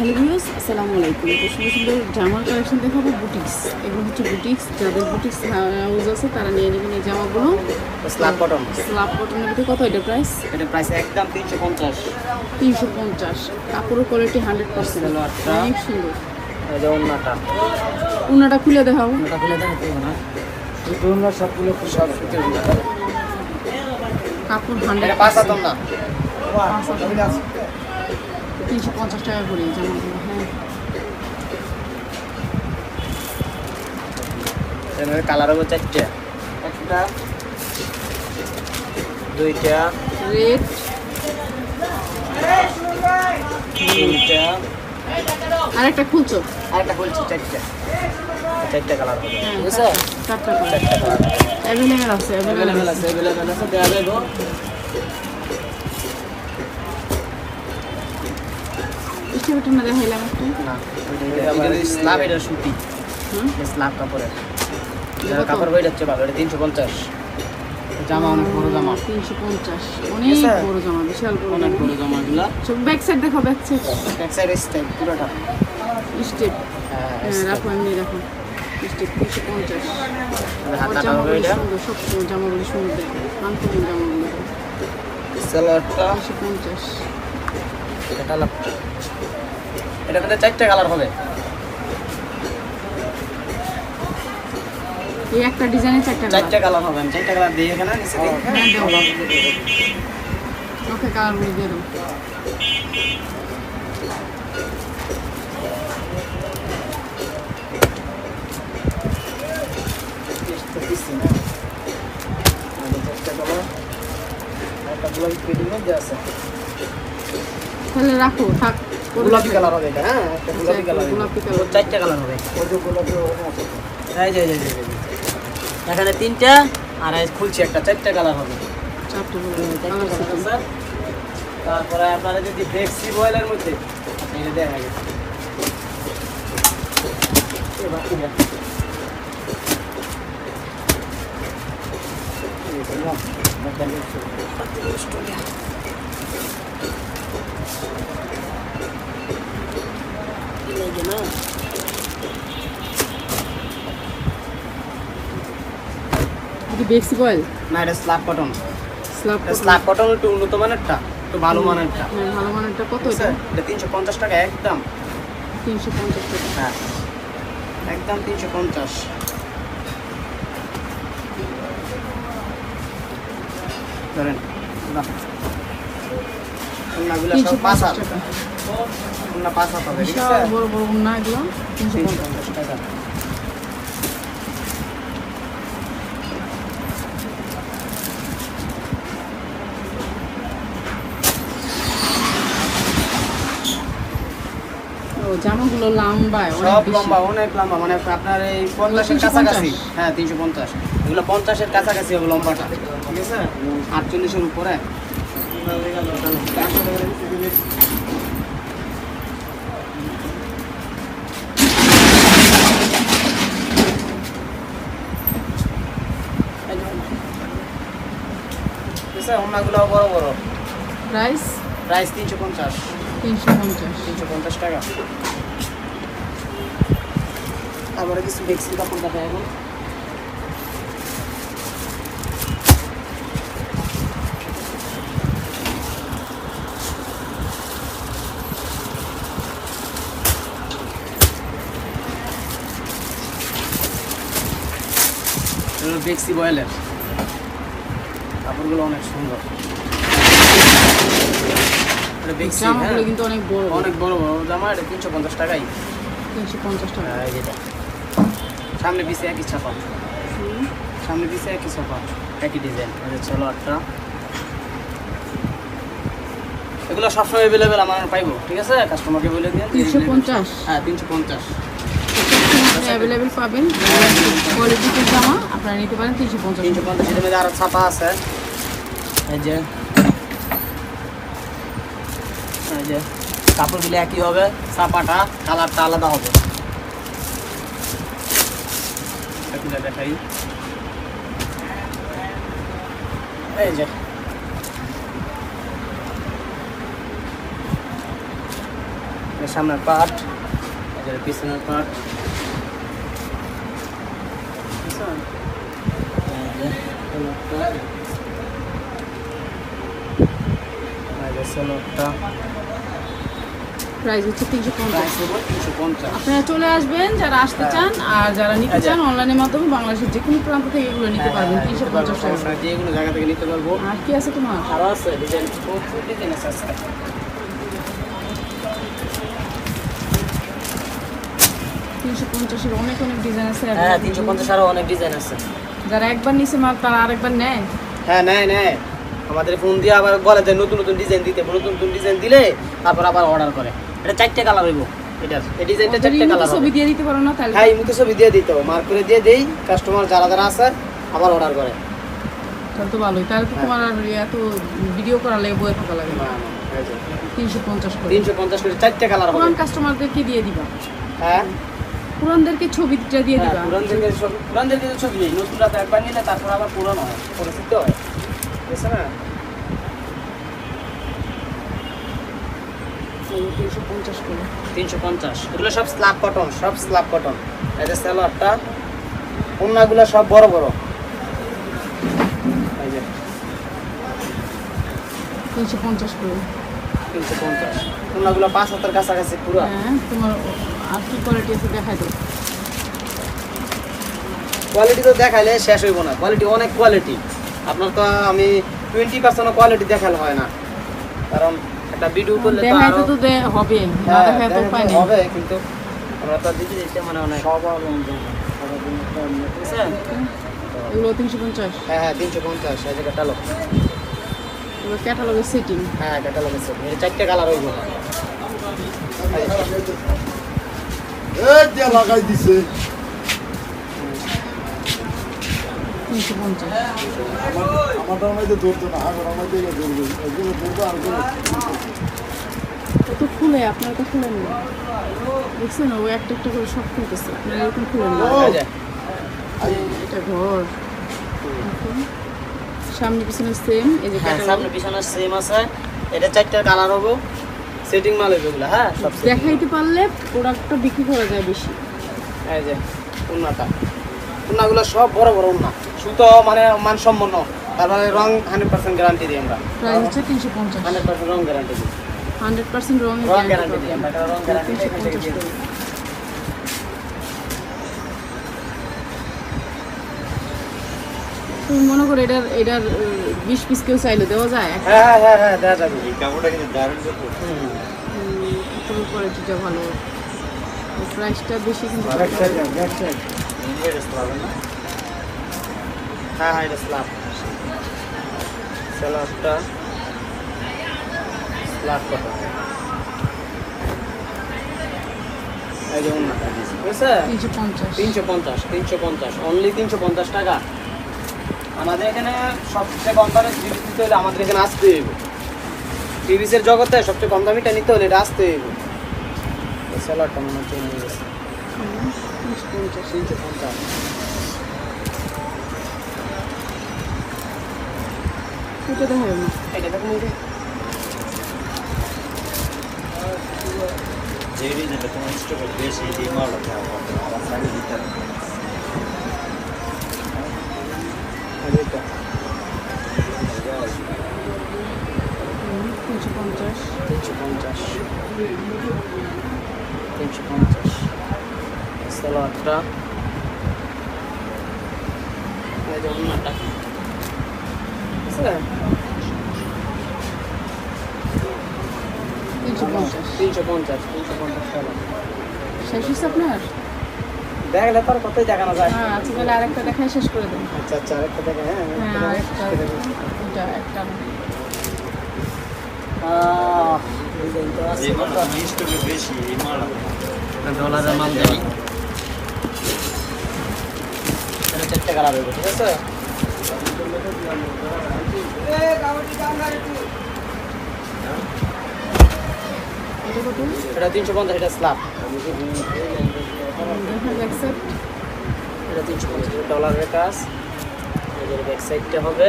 আসসালামু আলাইকুম। তো সুন্দর সুন্দর জামার কালেকশন দেখাবো বুটিক্স। এগুলো হচ্ছে বুটিক্স যাদের বুটিক্স হাউস আছে তারা নিয়ে নেবেন এই জামাগুলো। স্ল্যাব কটন স্লাব কটনের ভিতরে কত এটা প্রাইস এটা প্রাইস একদম তিনশো পঞ্চাশ। তিনশো পঞ্চাশ। কাপড়ের কোয়ালিটি হান্ড্রেড পার্সেন্ট। অনেক সুন্দর। যে উনাটা খুলে দেখাও। ওটা খুলে দেখাতে না। সুতো সবগুলো সব কাপড় হান্ড্রেড পাঁচ না তিনশো পঞ্চাশ টাকা করে জামাগুলো হ্যাঁ। কালার হবে চারটে। একটা দুইটা রেড তিনটা। আর একটা খুলছো? আর একটা বলছি চারটে। চারটে কালার হবে। হ্যাঁ ঠিক আছে চারটা কালার অ্যাভেলেবেল আছে অ্যাভেলেবেল অ্যাভেলেবেল আছে। অ্যাভেলেবেল আছে। দেওয়া যাবে না দেখাইলাম একটু না এটা স্ল্যাব এটা সুতি। হুম? স্ল্যাব কাপড়ের। কাপড় বই যাচ্ছে ভালো এটা তিনশো পঞ্চাশ। জামা অনেক বড় জামা। তিনশো পঞ্চাশ অনেক? বড় জামা বিশাল বড় অনেক বড় জামা এগুলা। সব ব্যাক সাইড দেখো back side back side style পুরোটা। স্টেপ হ্যাঁ হ্যাঁ রাখো এমনি রাখো। স্টেপ তিনশো পঞ্চাশ। জামাগুলো সুন্দর সব জামাগুলো সুন্দর। দেখো আনকমন জামাগুলো তিনশো পঞ্চাশ। এটা কালার। এটা কিন্তু চারটে কালার হবে। এই একটা ডিজাইনের চারটা চারটে কালার কালার হবে আমি চারটে কালার দিই এখানে নিচে দিই। হ্যাঁ ওকে দিয়ে দেবো। কালার একটা গোলাপি পেটির মধ্যে আছে তাহলে রাখো থাক। গোলাপি কালার হবে এটা হ্যাঁ? একটা গোলাপি কালার গোলাপি colour। চারটে কালার হবে। ওই যে গোলাপি এই যে। এখানে তিনটা আর এই খুলছি একটা চারটে কালার হবে। কালার। colour তারপরে আপনারা যদি ফ্লেক্সি বয়েলের মধ্যে এটা দেখা গেছে এবার এটা। না বেক্সি না এটা slab cotton slab slab cotton একটু উন্নত মানেরটা একটু ভালো মানেরটা। হ্যাঁ ভালো মানেরটা কত এটা? এটা তিনশো পঞ্চাশ টাকা একদম। তিনশো পঞ্চাশ টাকা। হ্যাঁ। একদম তিনশো পঞ্চাশ। ধরেন তিনশো সব পাঁচ হাত টাকা। পাঁচ হাত হবে ঠিক আছে বড় বড় উন্না এগুলো টাকা। জামাগুলো লম্বায় সব লম্বা অনেক লম্বা মানে আপনার এই পঞ্চাশের কাছাকাছি। হ্যাঁ তিনশো পঞ্চাশ। এগুলো পঞ্চাশের কাছাকাছি হবে লম্বাটা ঠিক আছে? আটচল্লিশের উপরে। ওনাগুলো বড় বড়। প্রাইস প্রাইস তিনশো পঞ্চাশ। তিনশো পঞ্চাশ। তিনশো পঞ্চাশ টাকা। তারপরে কিছু ভ্যাকসিন কাপড় দেখা এখন বেক্সি বয়েলের কাপড়গুলো অনেক সুন্দর। হ্যাঁ জামাগুলো কিন্তু অনেক বড় অনেক বড় বড়। জামা এটা তিনশো পঞ্চাশ টাকাই। তিনশো পঞ্চাশ টাকা। যেটা সামনে পিছে একই ছাপা। সামনে পিছে একই ছাপা। একই ডিজাইন। চলো আটটা। এগুলো সবসময় অ্যাভেলেবেল আমার পাইবো। ঠিক আছে? কাস্টমারকে বলে দিন। তিনশো পঞ্চাশ। হ্যাঁ তিনশো পঞ্চাশ। আপনি অ্যাভেলেবেল পাবেন। কোয়ালিটির জামা, আপনারা নিতে পারেন পঞ্চাশ আরও আছে। এই যে কাপড়গুলো একই হবে, ছাপাটা কালারটা আলাদা হবে। দেখাই। এই যে, এর সামনে পাট পিছনের পার্ট প্রাইস হচ্ছে তিনশো পঞ্চাশ। আপনারা চলে আসবেন যারা আসতে চান আর যারা নিতে আচ্ছা। চান অনলাইনের মাধ্যমে বাংলাদেশের যে কোনো প্রান্ত থেকে এগুলো নিতে পারবেন তিনশো পঞ্চাশ টাকা। যে কোনো জায়গা থেকে নিতে পারব। আর কি আছে তোমার? আরও আছে ডিজাইন তিনশো পঞ্চাশের অনেক অনেক ডিজাইন আছে। হ্যাঁ তিনশো পঞ্চাশ আরও অনেক ডিজাইন আছে। যারা একবার নিচে মাল তারা আরেকবার নেয়? হ্যাঁ নেয় নেয়। আমাদের ফোন দিয়ে আবার বলে যে নতুন নতুন ডিজাইন দিতে নতুন নতুন ডিজাইন দিলে তারপর আবার অর্ডার করে। এটা চারটে কালার হইব। এই ডিজাইনটা চারটে কালার ছবি দিয়ে দিতে পারো না তাহলে? হ্যাঁ ইমুতে ছবি দিয়ে দিতে হবে। মার্ক করে দিয়ে দেই। কাস্টমার যারা যারা আছে আবার অর্ডার করে। তাহলে তো ভালোই। তাহলে তো হ্যাঁ। তোমার আর এত ভিডিও করা লাগে বয়ে থাকা লাগে না। তিনশো পঞ্চাশ করে। তিনশো পঞ্চাশ করে চারটে কালার হবে। কাস্টমারদেরকে দিয়ে দিবা? হ্যাঁ? পুরানদেরকে ছবিটা দিয়ে হ্যাঁ, দিবা। পুরান থেকে সব তো ছবি নেই। নতুন রাতে একবার নিলে তারপর আবার পুরানো হয় পরিচিত হয়। বুঝছে না? তিনশো পঞ্চাশ করে। তিনশো পঞ্চাশ। এগুলো সব স্ল্যাব কটন সব স্ল্যাব কটন এই যে স্যালোয়ারটা ওন্নাগুলো সব বড় বড়। এই তিনশো পঞ্চাশ করে। তিনশো পঞ্চাশ। পাঁচ হাতের কাছাকাছি পুরো। হ্যাঁ তোমার আর কি কোয়ালিটি আছে দেখাই দাও। কোয়ালিটি তো দেখাইলে শেষ হইব না। কোয়ালিটি অনেক কোয়ালিটি আপনার তো আমি টোয়েন্টি পার্সেন্ট কোয়ালিটি দেখালে হয় না। কারণ একটা ভিডিও করলে তো দেখাইতে তো দে- হবে। না হ্যাঁ, তো দেখাইতে উপায় হবে কিন্তু আমরা তো দিতে দিতে মানে অনেক বুঝছেন? এগুলো তিনশো পঞ্চাশ। হ্যাঁ হ্যাঁ তিনশো পঞ্চাশ। এই যে ক্যাটালগ এগুলো ক্যাটালগের সেটিং হ্যাঁ ক্যাটালগ আছে এর চারটে কালার হইব। লাগাই দিছে। তো খুলে আপনার তো খুলেন না দেখছেন ও একটা একটা করে সব খুলতেছে। আপনার এরকম খুলেন না এটা ঘর। সামনে পিছনে সেম এই যে হ্যাঁ সামনে পিছনে সেম আছে। এটা চারটে কালার হব। সেটিং মাল এগুলো হ্যাঁ? সব দেখাইতে পারলে প্রোডাক্টটা বিক্রি করা যায় বেশি। এই যে উন্নাটা। উন্নাগুলো সব বড় বড় উন্না। সুতো মানে মানসম্পন্ন। তারপরে রং হান্ড্রেড পার্সেন্ট গ্যারান্টি দিই আমরা। প্রাইস হচ্ছে তিনশো পঞ্চাশ। হান্ড্রেড পার্সেন্ট রং গ্যারান্টি দিই। হান্ড্রেড পার্সেন্ট রং গ্যারান্টি দিই আমরা রং গ্যারান্টি তুমি মনে করো এটার এটার বিশ পিস কেউ চাইলে দেওয়া যায়? হ্যাঁ হ্যাঁ হ্যাঁ হ্যাঁ দেওয়া যাবে। এই কাপড়টা কিন্তু দারুণ দেখো হুম। কাপড়ের কোয়ালিটিটা ভালো। প্রাইসটা বেশি কিন্তু হ্যাঁ হ্যাঁ এটা স্ল্যাব স্ল্যাবটা স্ল্যাব কত তিনশো পঞ্চাশ। তিনশো পঞ্চাশ তিনশো পঞ্চাশ। অনলি তিনশো পঞ্চাশ টাকা? আমাদের এখানে সবচেয়ে কম দামে টিভি নিতে হলে আমাদের এখানে আসতে হইব। টিভিসের জগতে সবচেয়ে কম দামিটা নিতে হলে এটা আসতে হইব। স্যালাডটা মনে হচ্ছে নিয়ে গেছে এটা দেখা যাবে না এটা দেখুন এই যে। যে রিজনটা এটা। তিনশো পঞ্চাশ তিনশো পঞ্চাশ তিনশো পঞ্চাশ যে অন্যটা তিনশো পঞ্চাশ তিনশো পঞ্চাশ তিনশো পঞ্চাশ টাকা শেষ আপনার দেখলে তার কতই দেখানো যায়? হ্যাঁ আচ্ছা তাহলে আরেকটা দেখাই শেষ করে দেন আচ্ছা আচ্ছা আরেকটা দেখে হ্যাঁ হ্যাঁ আরেকটা এটা একটা আহ, তো এই মালটা তোমার বেশি এই মালটা ডলারের মাল দেয় এটা চারটে কালার হইব ঠিক আছে এটা তিনশো পঞ্চাশ এটা স্ল্যাব দেখা যাচ্ছে এটা তিনশো পঞ্চাশ ডলারের কাজ। এদের ব্যাক সাইডটা হবে,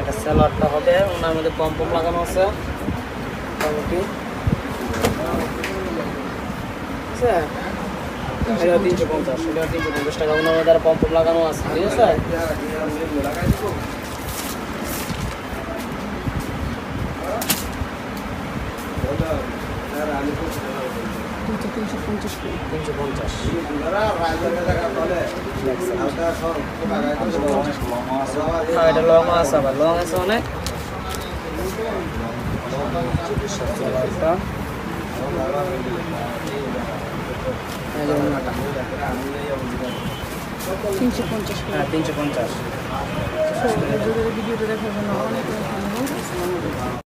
একটা স্যালাডটা হবে, ওনার মধ্যে পম লাগানো আছে। মোটামুটি। আছে এটা এটা পম্প লাগানো আছে, ঠিক আছে? তিনশো পঞ্চাশ তিনশো পঞ্চাশ। হ্যাঁ এটা লং আছে আবার। লং আছে অনেক। তিনশো পঞ্চাশ হ্যাঁ তিনশো পঞ্চাশ। ভিডিওটা দেখার জন্য অনেক